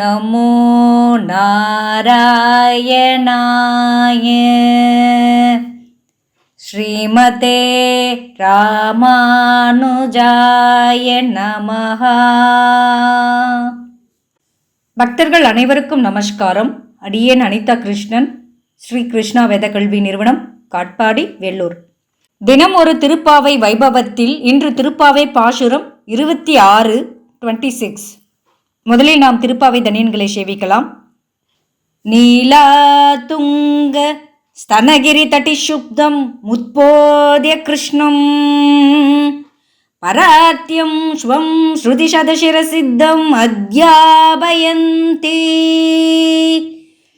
நமோ நாராயணாய ஸ்ரீமதே ராமானுஜாய நமஹா பக்தர்கள் அனைவருக்கும் நமஸ்காரம். அடியேன் அனிதா கிருஷ்ணன். ஸ்ரீ கிருஷ்ணா கல்வி நிறுவனம் காட்பாடி வெள்ளூர் தினம் ஒரு திருப்பாவை வைபவத்தில் இன்று திருப்பாவை பாசுரம் இருபத்தி ஆறு டுவெண்ட்டி சிக்ஸ் முதலில் நாம் திருப்பாவை தனியன்களை சேவிக்கலாம் நீலா துங்க स्तनगिरि तटिशुब्धं मुत्पोद्य कृष्णम् परात्यं श्वं श्रुतिशतशिरसिद्धम् अध्यापयन्ति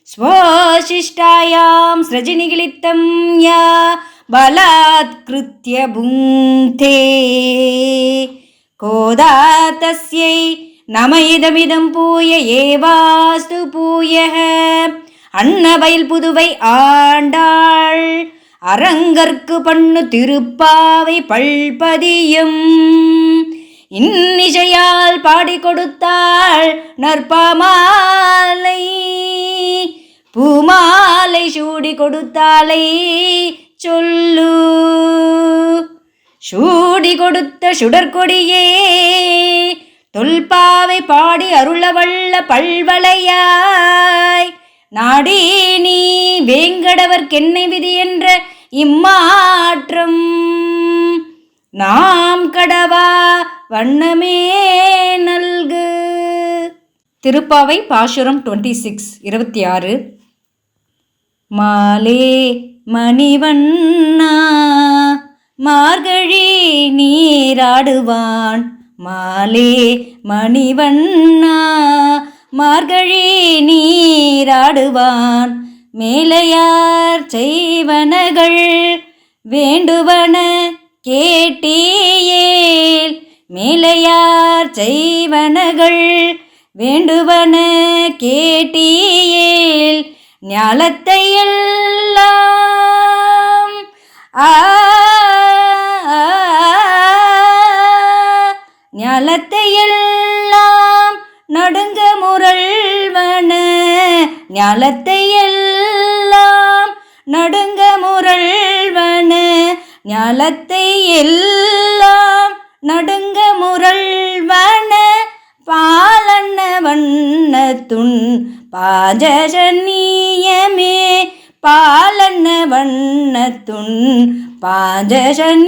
स्वशिष्टायां सृजनिगिलितं या बलात्कृत्य भुङ्क्ते कोदा तस्यै நம இதமிதம் பூய ஏவாஸ்து பூயக அன்னவயல் புதுவை ஆண்டாள் அரங்கற்கு பண்ணு திருப்பாவை பல்பதியும். இன்னிசையால் பாடி கொடுத்தாள் நற்பாமாலை பூமாலை சூடி கொடுத்தாலை சொல்லு. சூடி கொடுத்த சுடற்கொடியே தொல்பாவை பாடி அருளவள்ள பல்வளையாய். நாடி நீ வேங்கடவர்க்கென்னை விதி என்ற இம்மாற்றம். நாம் கடவா வண்ணமே நல்கு. திருப்பாவை பாசுரம் டுவெண்ட்டி சிக்ஸ் இருபத்தி ஆறு. மாலே மணிவண்ணா மார்கழி நீராடுவான். மாலே மணிவண்ணா மார்கழி நீராடுவான். மேலையார் செய்வனகள் வேண்டுவன கேட்டீயேல். மேலையார் செய்வனகள் வேண்டுவன கேட்டீயேல். ஞாலத்தை எல்லாம் ஆ ஞாலத்தை எல்லாம் நடுங்க முரள்வன. ஞாலத்தை எல்லாம் நடுங்க முரள்வன. ஞாலத்தை எல்லாம் நடுங்க முரள்வன. பாலன்ன வண்ணத்துன் பாஜசன்னியமே பாலன்ன வண்ணத்துன் பாஜசன்னியமே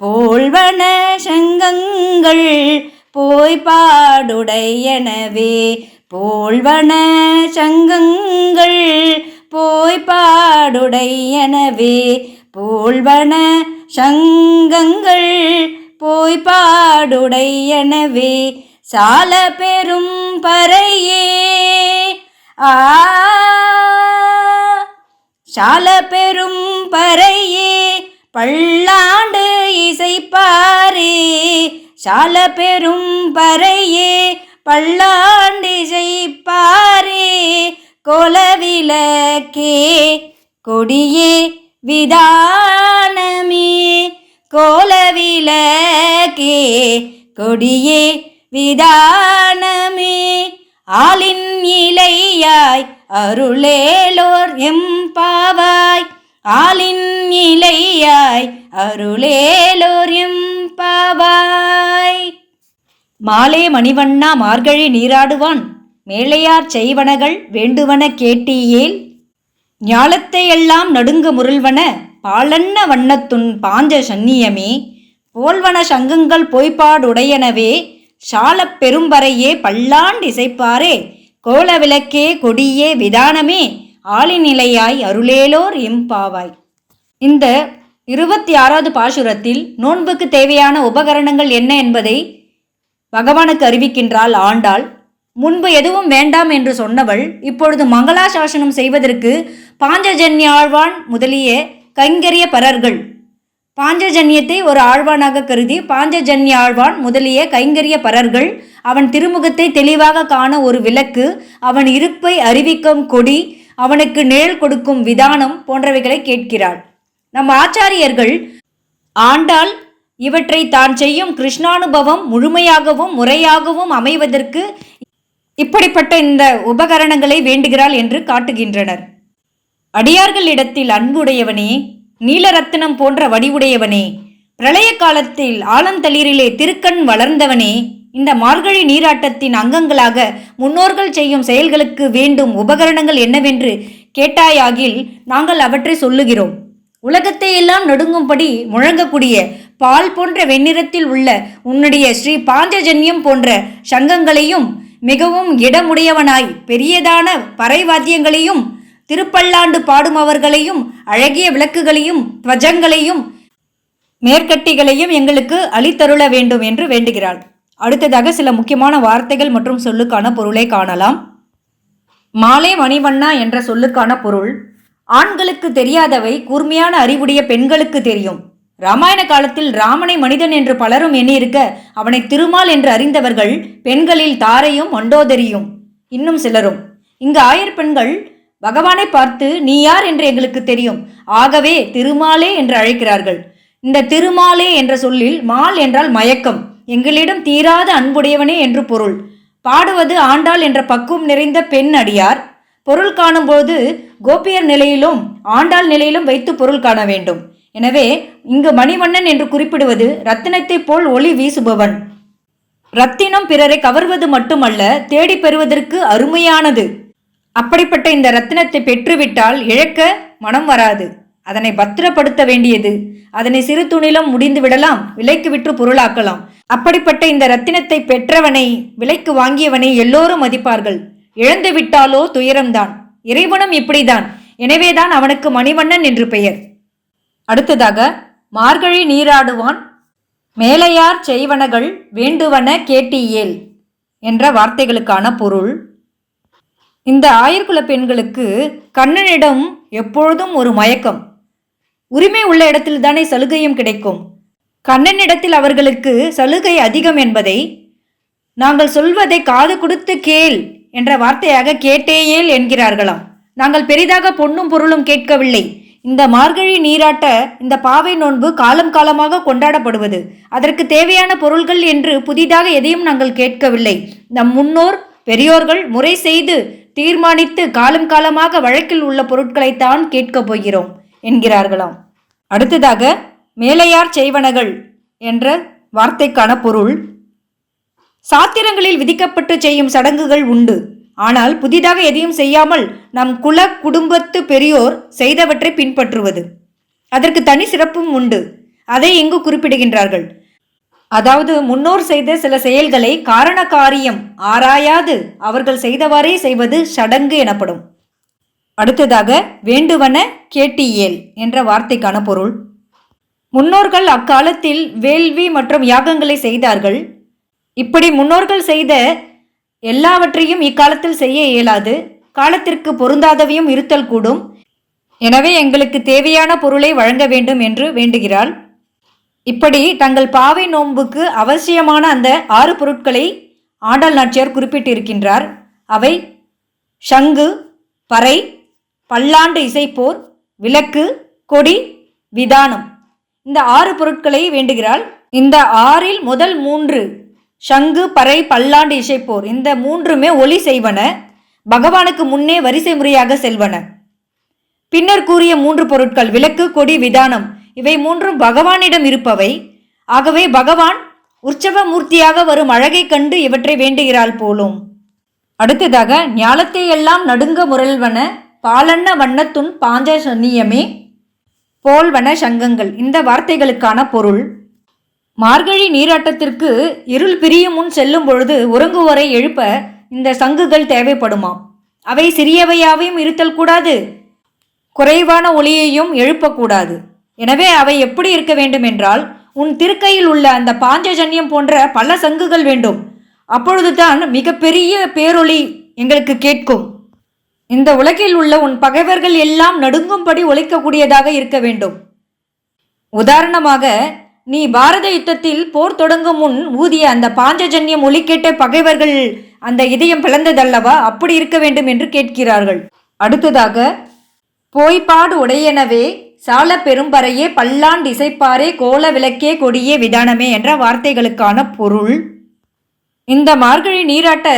போல்வன சங்கங்கள் போய் பாடுடையனவே போல்வன சங்கங்கள் போய் பாடுடையனவே போல்வன சங்கங்கள் போய் பாடுடையனவே சால பெரும் பறையே. ஆ சால பெரும் பறையே. பல்லாண்டு இசைப்பாரே சால பெரும் பறையே பல்லாண்டிசைப்பாரே கோலவிளக்கே கொடியே விதானமே கோலவிளக்கே கொடியே விதானமே. ஆளின் இலையாய் அருளேலோர் எம்பாவாய் ஆளின் இலையாய் அருளேலோர் பாவாய். மாலே மணிவண்ணா மார்கழி நீராடுவான் மேலையார் செய்வனகள் வேண்டுவன கேட்டியேல். ஞாலத்தை எல்லாம் நடுங்க முருள்வன பாலன்ன வண்ணத்துன் பாஞ்ச சன்னியமே போல்வன சங்கங்கள் பொய்ப்பாடுடையனவே சாலப் பெரும்பறையே பல்லாண்டு இசைப்பாரே கோலவிளக்கே கொடியே விதானமே. ஆளிநிலையாய் அருளேலோர் எம்பாவாய் இந்த இருபத்தி ஆறாவது பாசுரத்தில் நோன்புக்கு தேவையான உபகரணங்கள் என்ன என்பதை பகவானுக்கு அறிவிக்கின்றாள் ஆண்டாள். முன்பு எதுவும் வேண்டாம் என்று சொன்னவள் இப்பொழுது மங்களா சாசனம் செய்வதற்கு பாஞ்சஜன்ய ஆழ்வான் முதலிய கைங்கரிய பரர்கள். பாஞ்சஜன்யத்தை ஒரு ஆழ்வானாக கருதி பாஞ்சஜன்ய ஆழ்வான் முதலிய கைங்கரிய பரர்கள் அவன் திருமுகத்தை தெளிவாக காண ஒரு விளக்கு அவன் இருப்பை அறிவிக்கும் கொடி அவனுக்கு நிழல் கொடுக்கும் விதானம் போன்றவைகளை கேட்கிறாள். நம் ஆச்சாரியர்கள் ஆண்டாள் இவற்றை தான் செய்யும் கிருஷ்ணானுபவம் முழுமையாகவும் முறையாகவும் அமைவதற்கு இப்படிப்பட்ட இந்த உபகரணங்களை வேண்டுகிறாள் என்று காட்டுகின்றனர். அடியார்களிடத்தில் அன்புடையவனே நீலரத்தினம் போன்ற வடிவுடையவனே பிரளய காலத்தில் ஆலந்தளிரிலே திருக்கண் வளர்ந்தவனே இந்த மார்கழி நீராட்டத்தின் அங்கங்களாக முன்னோர்கள் செய்யும் செயல்களுக்கு வேண்டும் உபகரணங்கள் என்னவென்று கேட்டாயாகில் நாங்கள் அவற்றை சொல்லுகிறோம். உலகத்தையெல்லாம் நடுங்கும்படி முழங்கக்கூடிய பால் போன்ற வெண்ணிறத்தில் உள்ள உன்னுடைய ஸ்ரீ பாஞ்சஜன்யம் போன்ற சங்கங்களையும் மிகவும் இடமுடையவனாய் பெரியதான பறைவாத்தியங்களையும் திருப்பல்லாண்டு பாடுமவர்களையும் அழகிய விளக்குகளையும் துவஜங்களையும் மேற்கட்டிகளையும் எங்களுக்கு அளித்தருள வேண்டும் என்று வேண்டுகிறாள். அடுத்ததாக சில முக்கியமான வார்த்தைகள் மற்றும் சொல்லுக்கான பொருளை காணலாம். மாலே மணிவண்ணா என்ற சொல்லுக்கான பொருள் ஆண்களுக்கு தெரியாதவை கூர்மையான அறிவுடைய பெண்களுக்கு தெரியும். ராமாயண காலத்தில் ராமனை மனிதன் என்று பலரும் எண்ணியிருக்க அவனை திருமால் என்று அறிந்தவர்கள் பெண்களில் தாரையும் மண்டோதரியும் இன்னும் சிலரும். இங்கு ஆயர் பெண்கள் பகவானை பார்த்து நீ யார் என்று எங்களுக்கு தெரியும். ஆகவே திருமாலே என்று அழைக்கிறார்கள். இந்த திருமாலே என்ற சொல்லில் மால் என்றால் மயக்கம். எங்களிடம் தீராத அன்புடையவனே என்று பொருள். பாடுவது ஆண்டாள் என்ற பக்குவம் நிறைந்த பெண் அடியார். பொருள் காணும்போது கோபியர் நிலையிலும் ஆண்டாள் நிலையிலும் வைத்து பொருள் காண வேண்டும். எனவே இங்கு மணிவண்ணன் என்று குறிப்பிடுவது ரத்தினத்தைப் போல் ஒளி வீசுபவன். ரத்தினம் பிறரை கவர்வது மட்டுமல்ல தேடி பெறுவதற்கு அருமையானது. அப்படிப்பட்ட இந்த ரத்தினத்தை பெற்றுவிட்டால் இழக்க மனம் வராது. அதனை பத்திரப்படுத்த வேண்டியது. அதனை சிறு துணிலும் முடிந்து விடலாம் விலைக்கு விற்று பொருளாக்கலாம். அப்படிப்பட்ட இந்த ரத்தினத்தை பெற்றவனை விலைக்கு வாங்கியவனை எல்லோரும் மதிப்பார்கள். இழந்து விட்டாலோ துயரம்தான். இறைவனும் இப்படிதான். எனவேதான் அவனுக்கு மணிவண்ணன் என்று பெயர். அடுத்ததாக மார்கழி நீராடுவான் மேலையார் செய்வனகள் வேண்டுவன கேட்டியேல் என்ற வார்த்தைகளுக்கான பொருள். இந்த ஆயர்குல பெண்களுக்கு கண்ணனிடம் எப்பொழுதும் ஒரு மயக்கம். உரிமை உள்ள இடத்தில் தானே சலுகையும் கிடைக்கும். கண்ணனிடத்தில் அவர்களுக்கு சலுகை அதிகம் என்பதை நாங்கள் சொல்வதை காது கொடுத்து கேள் என்ற வார்த்தையாக கேட்டேயேல் என்கிறார்களாம். நாங்கள் பெரிதாக பொன்னும் பொருளும் கேட்கவில்லை. இந்த மார்கழி நீராட்ட இந்த பாவை நோன்பு காலம் காலமாக கொண்டாடப்படுவது. அதற்கு தேவையான பொருள்கள் என்று புதிதாக எதையும் நாங்கள் கேட்கவில்லை. நம் முன்னோர் பெரியோர்கள் முறை செய்து தீர்மானித்து காலம் காலமாக வழக்கில் உள்ள பொருட்களைத்தான் கேட்கப் போகிறோம் என்கிறார்களாம். அடுத்ததாக மேலையார் செய்வனகள் என்ற வார்த்தைக்கான பொருள். சாத்திரங்களில் விதிக்கப்பட்டு செய்யும் சடங்குகள் உண்டு. ஆனால் புதிதாக எதையும் செய்யாமல் நம் குல குடும்பத்து பெரியோர் செய்தவற்றை பின்பற்றுவது. அதற்கு தனி சிறப்பும் உண்டு. அதை இங்கு குறிப்பிடுகின்றார்கள். அதாவது முன்னோர் செய்த சில செயல்களை காரண காரியம் ஆராயாது அவர்கள் செய்தவாறே செய்வது சடங்கு எனப்படும். அடுத்ததாக வேண்டுவன கேட்டியேல் என்ற வார்த்தைக்கான பொருள். முன்னோர்கள் அக்காலத்தில் வேள்வி மற்றும் யாகங்களை செய்தார்கள். இப்படி முன்னோர்கள் செய்த எல்லாவற்றையும் இக்காலத்தில் செய்ய இயலாது. காலத்திற்கு பொருந்தாதவையும் இருத்தல் கூடும். எனவே எங்களுக்கு தேவையான பொருளை வழங்க வேண்டும் என்று வேண்டுகிறாள். இப்படி தங்கள் பாவை நோன்புக்கு அவசியமான அந்த ஆறு பொருட்களை ஆண்டாள் நாச்சியார் குறிப்பிட்டிருக்கின்றார். அவை சங்கு பறை பல்லாண்டு இசைப்போர் விளக்கு கொடி விதானம். இந்த ஆறு பொருட்களை வேண்டுகிறாள். இந்த ஆறில் முதல் மூன்று சங்கு பறை பல்லாண்டு இசைப்போர். இந்த மூன்றுமே ஒலி செய்வன. பகவானுக்கு முன்னே வரிசை முறையாக செல்வன. பின்னர் கூறிய மூன்று பொருட்கள் விளக்கு கொடி விதானம். இவை மூன்றும் பகவானிடம் இருப்பவை. ஆகவே பகவான் உற்சவ மூர்த்தியாக வரும் அழகைக் கண்டு இவற்றை வேண்டுகிறாள் போலும். அடுத்ததாக ஞாலத்தை எல்லாம் நடுங்க முரல்வன பாலன்ன வண்ணத்துன் பாஞ்ச சன்னியமே. போல்வன சங்கங்கள் இந்த வார்த்தைகளுக்கான பொருள் மார்கழி நீராட்டத்திற்கு இருள் பிரியும் முன் செல்லும் பொழுது உறங்குவோரை எழுப்ப இந்த சங்குகள் தேவைப்படுமாம் அவை சிறியவையாவையும் இருத்தல் கூடாது குறைவான ஒளியையும் எழுப்பக்கூடாது. எனவே அவை எப்படி இருக்க வேண்டும் என்றால் உன் திருக்கையில் உள்ள அந்த பாஞ்சஜன்யம் போன்ற பல சங்குகள் வேண்டும். அப்பொழுதுதான் மிகப்பெரிய பேரொளி எங்களுக்கு கேட்கும். இந்த உலகில் உள்ள உன் பகைவர்கள் எல்லாம் நடுங்கும்படி உழைக்கக்கூடியதாக இருக்க வேண்டும். உதாரணமாக நீ பாரத யுத்தத்தில் போர் தொடங்கும் முன் ஊதிய அந்த பாஞ்சஜன்யம் ஒளிக்கேட்ட பகைவர்கள் அந்த இதயம் பிளந்ததல்லவா? அப்படி இருக்க வேண்டும் என்று கேட்கிறார்கள். அடுத்ததாக போய்பாடு உடையனவே சால பெரும்பறையே பல்லாண்டு இசைப்பாரே கோல விளக்கே கொடியே விதானமே என்ற வார்த்தைகளுக்கான பொருள். இந்த மார்கழி நீராட்ட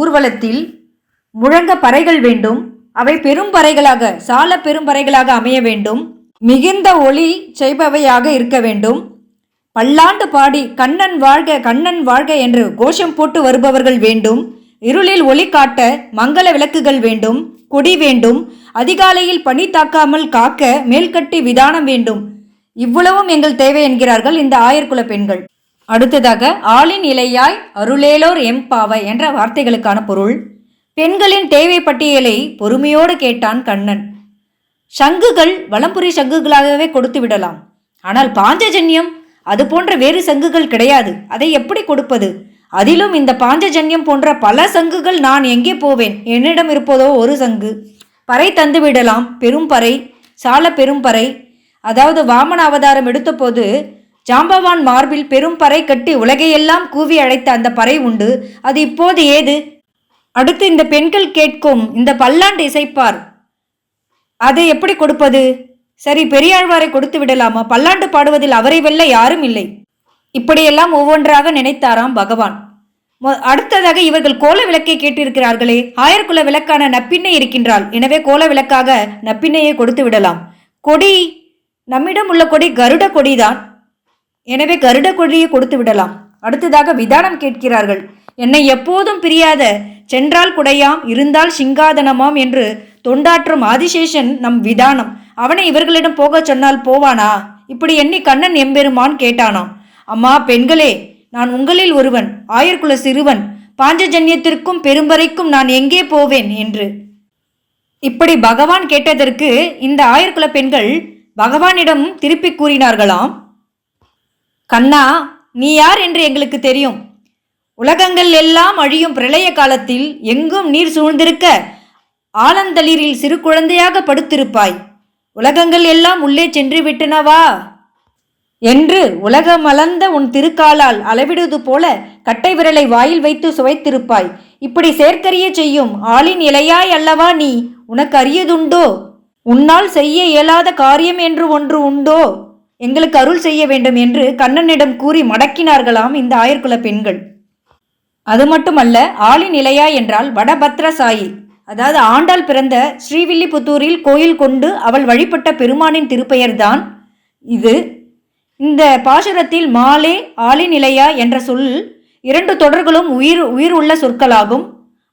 ஊர்வலத்தில் முழங்க பறைகள் வேண்டும். அவை பெரும்பறைகளாக சால பெரும்பறைகளாக அமைய வேண்டும். மிகுந்த ஒளி செய்பவையாக இருக்க வேண்டும். பல்லாண்டு பாடி கண்ணன் வாழ்க கண்ணன் வாழ்க என்று கோஷம் போட்டு வருபவர்கள் வேண்டும். இருளில் ஒளி காட்ட மங்கள விளக்குகள் வேண்டும். கொடி வேண்டும். அதிகாலையில் பனி தாக்காமல் காக்க மேல்கட்டி விதானம் வேண்டும். இவ்வளவும் எங்கள் தேவை என்கிறார்கள் இந்த ஆயர்குல பெண்கள். அடுத்ததாக ஆளின் இலையாய் அருளேலோர் எம்பாவை என்ற வார்த்தைகளுக்கான பொருள். பெண்களின் தேவை பட்டியலை பொறுமையோடு கேட்டான் கண்ணன். சங்குகள் வலம்புரி சங்குகளாகவே கொடுத்து விடலாம். ஆனால் பாஞ்சஜன்யம் அது போன்ற வேறு சங்குகள் கிடையாது. அதை எப்படி கொடுப்பது? அதிலும் இந்த பாஞ்சஜன்யம் போன்ற பல சங்குகள் நான் எங்கே போவேன்? என்னிடம் இருப்பதோ ஒரு சங்கு. பறை தந்து விடலாம். பெரும்பறை சால பெரும்பறை அதாவது வாமன அவதாரம் எடுத்தபோது ஜாம்பவான் மார்பில் பெரும் பறை கட்டி உலகையெல்லாம் கூவி அழைத்த அந்த பறை உண்டு. அது இப்போது ஏது? அடுத்து இந்த பெண்கள் கேட்கும் இந்த பல்லாண்டு இசைப்பார். அதை எப்படி கொடுப்பது? சரி பெரியாழ்வாரை கொடுத்து விடலாமா? பல்லாண்டு பாடுவதில் அவரை வெல்ல யாரும் இல்லை. இப்படியெல்லாம் ஒவ்வொன்றாக நினைத்தாராம் பகவான். அடுத்ததாக இவர்கள் கோல விளக்கை கேட்டிருக்கிறார்களே ஆயர்குல விளக்கான நப்பிண்ணை இருக்கின்றாள். எனவே கோல விளக்காக நப்பிண்ணையை கொடுத்து விடலாம். கொடி நம்மிடம் உள்ள கொடி கருட கொடிதான். எனவே கருட கொடியை கொடுத்து விடலாம். அடுத்ததாக விதானம் கேட்கிறார்கள். என்னை எப்போதும் பிரியாத சென்றால் குடையாம் இருந்தால் சிங்காதனமாம் என்று தொண்டாற்றும் ஆதிசேஷன் நம் விதானம். அவனை இவர்களிடம் போகச் சொன்னால் போவானா? இப்படி எண்ணி கண்ணன் எம்பெருமான் கேட்டானாம். அம்மா பெண்களே நான் உங்களில் ஒருவன் ஆயர்குல சிறுவன். பாஞ்சஜன்யத்திற்கும் பெரும்பறைக்கும் நான் எங்கே போவேன் என்று. இப்படி பகவான் கேட்டதற்கு இந்த ஆயர்குல பெண்கள் பகவானிடம் திருப்பி கூறினார்களாம். கண்ணா நீ யார் என்று எங்களுக்கு தெரியும். உலகங்கள் எல்லாம் அழியும் பிரளய காலத்தில் எங்கும் நீர் சூழ்ந்திருக்க ஆலந்தளிரில் சிறு குழந்தையாக படுத்திருப்பாய். உலகங்கள் எல்லாம் உள்ளே சென்று விட்டனவா? என்று உலகமலர்ந்த உன் திருக்காலால் அளவிடுவது போல கட்டை விரலை வாயில் வைத்து சுவைத்திருப்பாய். இப்படி சேர்க்கரிய செய்யும் ஆளின் இலையாய் அல்லவா நீ? உனக்கு அரியதுண்டோ? உன்னால் செய்ய இயலாத காரியம் என்று ஒன்று உண்டோ? எங்களுக்கு அருள் செய்ய வேண்டும் என்று கண்ணனிடம் கூறி மடக்கினார்களாம் இந்த ஆயர்குல பெண்கள். அது மட்டுமல்ல ஆளி நிலையா என்றால் வடபத்ரசாயி. அதாவது ஆண்டாள் பிறந்த ஸ்ரீவில்லிபுத்தூரில் கோயில் கொண்டு அவள் வழிபட்ட பெருமானின் திருப்பெயர்தான் இது. இந்த பாசுரத்தில் மாலே ஆளி நிலையா என்ற சொல் இரண்டு தொடர்களும் உயிர் உயிர் உள்ள சொற்களாகும்.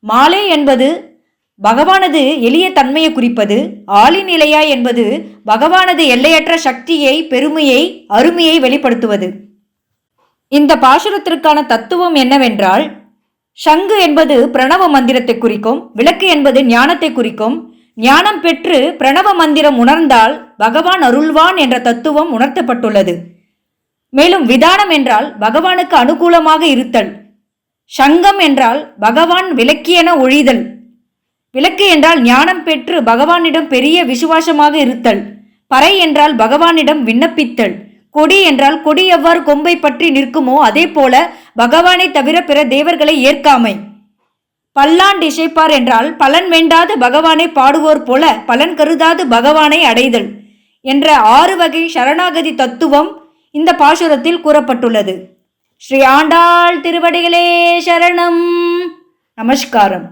மாலே என்பது பகவானது எளிய தன்மையை குறிப்பது ஆளி நிலையா என்பது பகவானது எல்லையற்ற சக்தியை பெருமையை அருமையை வெளிப்படுத்துவது. இந்த பாசுரத்திற்கான தத்துவம் என்னவென்றால் சங்கு என்பது பிரணவ மந்திரத்தை குறிக்கும் விளக்கு என்பது ஞானத்தை குறிக்கும். ஞானம் பெற்று பிரணவ மந்திரம் உணர்ந்தால் பகவான் அருள்வான் என்ற தத்துவம் உணர்த்தப்பட்டுள்ளது. மேலும் விதானம் என்றால் பகவானுக்கு அனுகூலமாக இருத்தல். சங்கம் என்றால் பகவான் விளக்கியென ஒழிதல். விளக்கு என்றால் ஞானம் பெற்று பகவானிடம் பெரிய விசுவாசமாக இருத்தல். பறை என்றால் பகவானிடம் விண்ணப்பித்தல். கொடி என்றால் கொடி எவ்வாறு கொம்பை பற்றி நிற்குமோ அதே போல பகவானை தவிர பிற தேவர்களை ஏற்காமை. பல்லாண்டு இசைப்பார் என்றால் பலன் வேண்டாது பகவானை பாடுவோர் போல பலன் கருதாது பகவானை அடைதல் என்ற ஆறு வகை சரணாகதி தத்துவம் இந்த பாசுரத்தில் கூறப்பட்டுள்ளது. ஸ்ரீ ஆண்டாள் திருவடிகளே சரணம். நமஸ்காரம்.